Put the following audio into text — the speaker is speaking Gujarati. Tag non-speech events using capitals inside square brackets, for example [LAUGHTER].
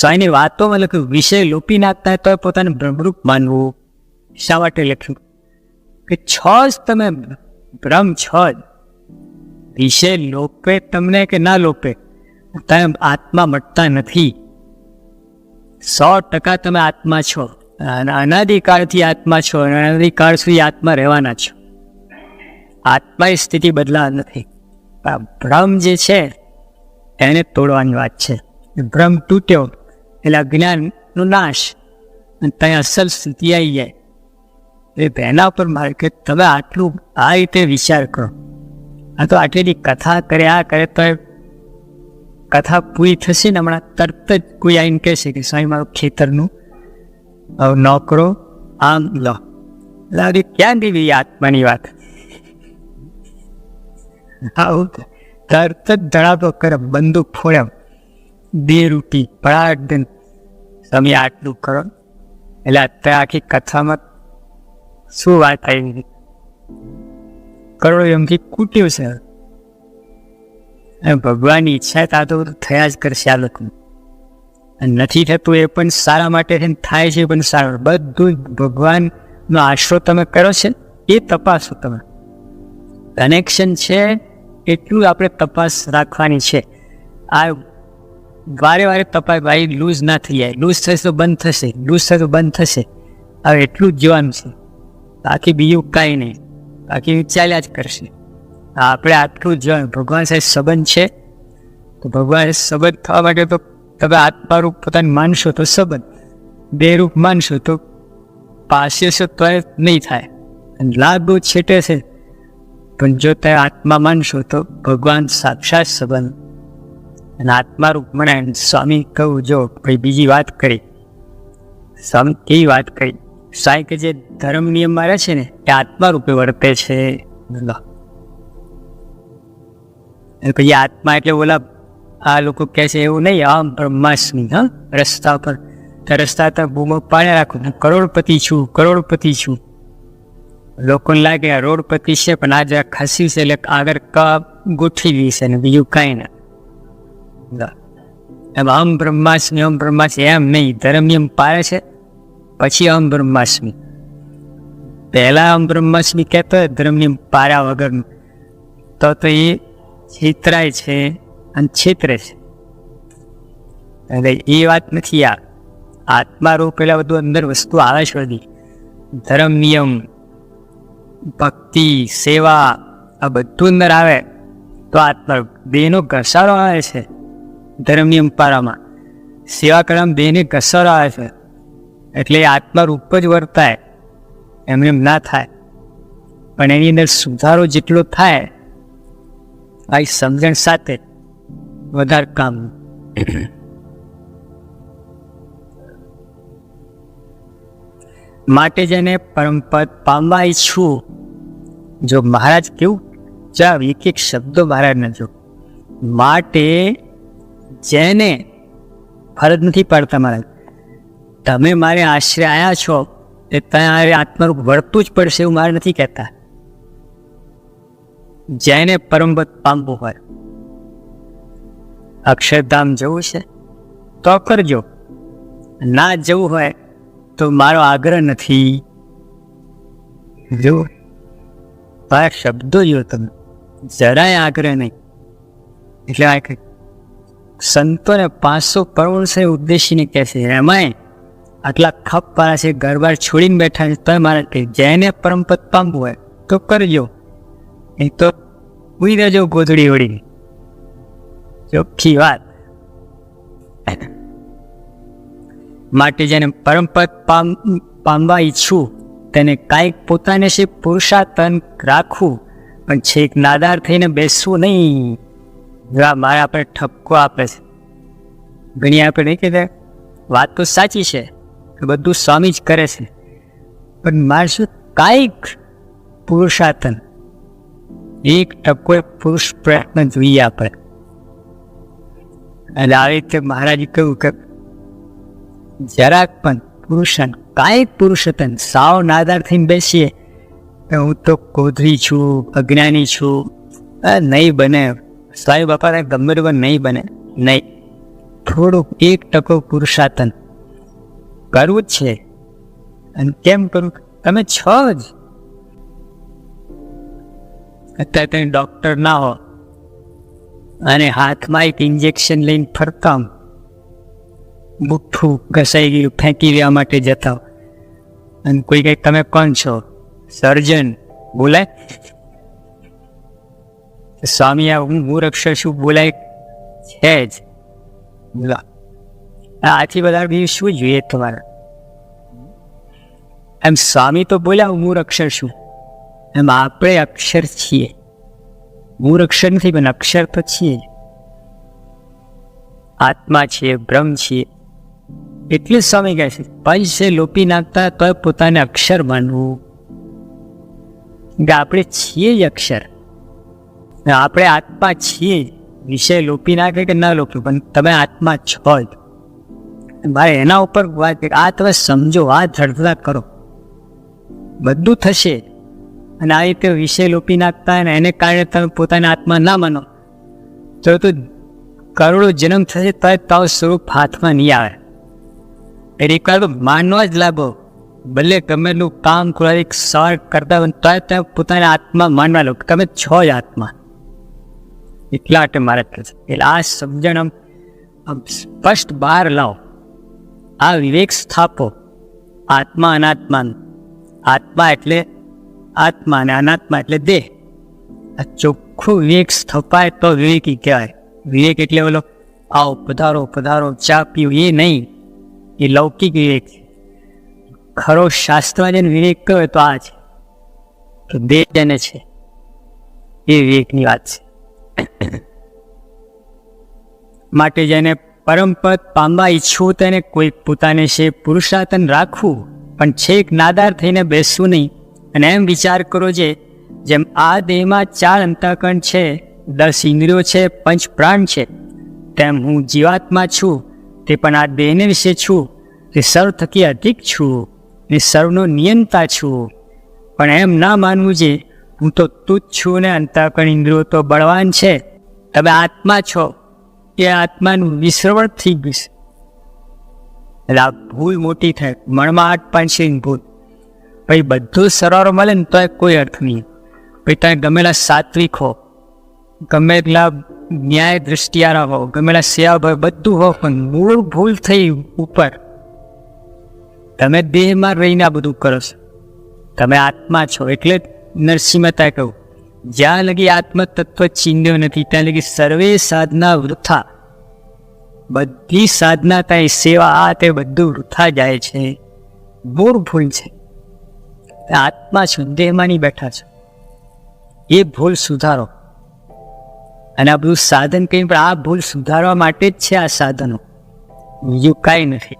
સ્વામીની વાતોમાં લખ્યું વિષય લોપી નાખતા તો પોતાને બ્રહ્મરૂપ માનવું. શા માટે લખ્યું? કે છ જ તમે બ્રહ્મ છ જ વિષય લોપે તમને કે ના લોપે? તમે આત્મા મટતા નથી. સો ટકા તમે આત્મા છો. અને અનાદિકાળથી આત્મા છો અને અનાદિકાળ સુધી આત્મા રહેવાના છો. આત્માની સ્થિતિ બદલા નથી. આ ભ્રમ જે છે, એને તોડવાની વાત છે. ભ્રમ તૂટ્યો. એટલે અજ્ઞાનનો નાશ અને ત્યાં અસલ સ્થિતિ આવી જાય એટલે પહેલાં પર મારે કે તમે આટલું આ રીતે વિચાર કરો આ તો આટલી કથા કરે આ કરે તો કથા પૂરી થશે ને હમણાં તરત જ કોઈ આવીને કહેશે કે સ્વામી મારું ખેતરનું નોકરો આમ લો એટલે આવી ક્યાં દેવી આત્માની વાત આવું તરત જ ધડાતો કરે બંદૂક ફોડ્યા બે રૂટી ભડાટ દે તમે આટલું કરો? એટલે અત્યારે આખી કથામાં શું વાત આવી કરોડો એમથી કૂટ્યું છે. અને ભગવાનની ઈચ્છા તા તો થયા જ કરશે આ લોકો. નથી થતું એ પણ સારા માટે છે થાય છે પણ સારું. બધું ભગવાનનો આશરો તમે કરો છે, એ તપાસો તમે. કનેક્શન છે, એટલું આપણે તપાસ રાખવાની છે. આ વારે વારે તપાસ ભાઈ લૂઝ ના થઈ જાય. લૂઝ થશે તો બંધ થશે. લૂઝ થશે તો બંધ થશે. હવે એટલું જ જોવાનું છે. બાકી બીજું કાંઈ નહીં. બાકી ચાલ્યા જ કરશે. આપણે આટલું જ જોવાનું. ભગવાન સાથે સંબંધ છે. તો ભગવાન સંબંધ થવા માટે તો તમે આત્મારૂપ પોતાને માનશો તો સંબંધ. બે રૂપ માનશો તો પાસે છો તો નહીં થાય. અને લાભ બહુ છેટે છે. પણ જો તમે આત્મા માનશો તો ભગવાન સાક્ષાત સંબંધ અને આત્મા મને સ્વામી કહું, જો ભાઈ બીજી વાત કરી, સ્વામી કેવી વાત કરી? સાંઈ કે જે ધર્મ નિયમ મારે છે ને, એ આત્મા રૂપે વર્તે છે. પછી આત્મા એટલે ઓલા આ લોકો કહે છે એવું નહીં, આમ બ્રહ્માસ્મી, હા? રસ્તા પર. તો રસ્તા તો બૂમો પાણી રાખું, હું કરોડપતિ છું કરોડપતિ છું. લોકોને લાગે આ રોડપતિ છે, પણ આજે ખસી છે, એટલે આગળ ક ગોઠવી છે ને, બીજું કાંઈ ના. એમ અહમ બ્રહ્માસ્મી અહમ બ્રહ્માસ્મી, એમ નહીં. ધર્મ નિયમ પાળે છે, પછી અહમ બ્રહ્માસ્મી. પહેલા અહમ બ્રહ્માસ્મી કહેતો હોય ધર્મ નિયમ પાર્યા વગરનું તો તો એ છેતરાય છે અને છેતરે છે. એટલે એ વાત નથી આ. આત્મા રૂપ પેલા બધું અંદર વસ્તુ આવે છે બધી. ધર્મ નિયમ ભક્તિ, સેવા, આ બધું અંદર આવે. તો આત્મા દેહનો ઘસારો આવે છે. ધર્મ અંપારામાં પારામાં. સેવા કરવામાં દેહને કસર આવે છે. એટલે એ આત્મા રૂપ જ વર્તાય. એમને એમ ના થાય. પણ એની અંદર સુધારો જેટલો થાય, આ સમજણ સાથે વધારે કામ. માટે જેને પરમપદ પામવા ઈચ્છું, જો મહારાજ કેવું? ચા એક એક શબ્દો મહારાજને જો. માટે જેને ફરજ નથી પાડતા મારા. તમે મારે આશરે આવ્યા છો, એ તમારે આત્મરૂપ વળતું જ પડશે એવું મારે નથી કહેતા. જેને પરમપદ પામવું હોય. અક્ષરધામ જવું છે, તો કરજો ના જવું હોય, તો મારો આગ્રહ નથી. જો, આ શબ્દો જો તમે. જરાય આગ્રહ નહીં. એટલે આ સંતોને પાંચસો છે ઉદ્દેશીને કહે છે એમાંય આટલા ખપ પારા છે, ઘરબાર છોડીને બેઠા છે, તોય મારે કે જેને પરમપદ પામવું હોય તો કરજો. નહીં તો ઉઈ રહેજો ગોધડી ઓળીને ચોખ્ખી વાત. માટે જેને પરમપદ પામ, પામવા ઈચ્છું, તેને કાંઈક પોતાને છે પુરુષાતન રાખવું, પણ છેક નાદાર થઈને બેસવું નહીં. જો આ મારા આપણે ઠપકો આપે છે. ઘણી આપણે નહીં કહેતા? વાત તો સાચી છે કે બધું સ્વામી જ કરે છે. પણ શું કાંઈક પુરુષાર્થન? એક ટકો પુરુષ પ્રયત્ન જોઈએ આપણે. અને આવી રીતે મહારાજે કહ્યું કે જરાક પણ પુરુષન કાંઈક પુરુષતન સાવ નાદાર થઈને બેસીએ. હું તો કોધરી છું, અજ્ઞાની છું. નહીં બને. સ્વામી બાપાને ગમે તે નહીં બને, નહીં. થોડુંક એક ટકો પુરુષાર્થન કરવું જ છે. અને કેમ કરું? તમે છો જ. અત્યારે તમે ડૉક્ટર ના હો. અને હાથમાં એક ઇન્જેક્શન લઈને ફરતા બુઠ્ઠું ઘસાઈ ગયું, ફેંકી દેવા માટે જતા અને કોઈ કંઈક તમે કોણ છો? સર્જન બોલાય. સ્વામી આ હું અક્ષર શું બોલાય? છે જ. આથી બધા બીજું શું જોઈએ તમારે? એમ સ્વામી તો બોલ્યા હું અક્ષર શું? એમ આપણે અક્ષર છીએ. મૂળ અક્ષર નથી પણ અક્ષર તો છીએ જ. આત્મા છીએ બ્રહ્મ છીએ. એટલે સ્વામી કહે છે પંચે લોપી નાખતા તો પોતાને અક્ષર માનવું. કે આપણે છીએ જ અક્ષર. આપણે આત્મા છીએ. વિષય લોપી નાખે કે ના લોપી, પણ તમે આત્મા છો જ. મારે એના ઉપર વાત કરી. આ તમે સમજો, આ ધડધડા કરો. બધું થશે. અને આ રીતે વિષય લોપી નાખતા અને એને કારણે તમે પોતાના આત્મા ના માનો. તો તો કરોડો જન્મ થશે તો તાવ સ્વરૂપ હાથમાં નહીં આવે. એટલે એકવાર તો માનવા જ લાગો. ભલે ગમે એટલું કામ કુરારી સવાર કરતા હોય તો તમે પોતાના આત્મા માનવા લો તમે છો જ આત્મા. એટલા માટે મારે છે એટલે આ સમજણ આમ સ્પષ્ટ બહાર લાવો. આ વિવેક સ્થાપો. આત્મા અનાત્મા આત્મા એટલે આત્મા અને અનાત્મા એટલે દેહ. આ ચોખ્ખું વિવેક સ્થપાય તો વિવેકી કહેવાય. વિવેક એટલે ઓલો આવો પધારો પધારો, ચા પીવું, એ નહીં. એ લૌકિક વિવેક છે. ખરો શાસ્ત્રમાં જેને વિવેક કહ્યો તો આ છે. તો દેહ જેને છે, એ વિવેકની વાત છે. [COUGHS] માટે જેને પરમપદ પામવા ઈચ્છવું તેને કોઈ પોતાને છે પુરુષાર્થન રાખવું, પણ છેક નાદાર થઈને બેસવું નહીં. અને એમ વિચાર કરો જે, જેમ આ દેહમાં ચાર અંતઃકરણ છે, દસ ઇન્દ્રિયો છે, પંચ પ્રાણ છે, તેમ હું જીવાત્મા છું, તે પણ આ દેહને વિશે છું, તે સર્વ થકી અધિક છું, ને સર્વનો નિયંતા છું. પણ એમ ના માનવું જે હું તો તુચ્છ છું ને અંતઃકરણ ઇન્દ્રિયો તો બળવાન છે. તમે આત્મા છો. એ આત્માનું વિશ્રવણ થઈ ગયું છે. એટલે આ ભૂલ મોટી થાય. મનમાં આઠ પાંચ ભૂલ. પછી બધું સરવાળો મળે ને તો કોઈ અર્થ નહીં. પછી તમે ગમેલા સાત્વિક હો. ગમે એટલા ન્યાય દ્રષ્ટિયારા હો. ગમેલા સેવા ભાવ બધું હો, પણ મૂળ ભૂલ થઈ ઉપર. તમે દેહમાં રહીને આ બધું કરો છો. તમે આત્મા છો. એટલે જ નરસિંહ મહેતાએ કહ્યું, જ્યાં લગી આત્મતત્વ તત્વ નથી, ત્યાં લગી સર્વે સાધના વૃથા. બધી સાધના ત્યાં સેવા, આ તે બધું વૃથા જાય છે. મૂળ ભૂલ છે. આત્મા છો દેહમાં નહીં બેઠા છો. એ ભૂલ સુધારો. અને આ બધું સાધન કંઈ પણ આ ભૂલ સુધારવા માટે જ છે આ સાધનો. બીજું કાંઈ નથી.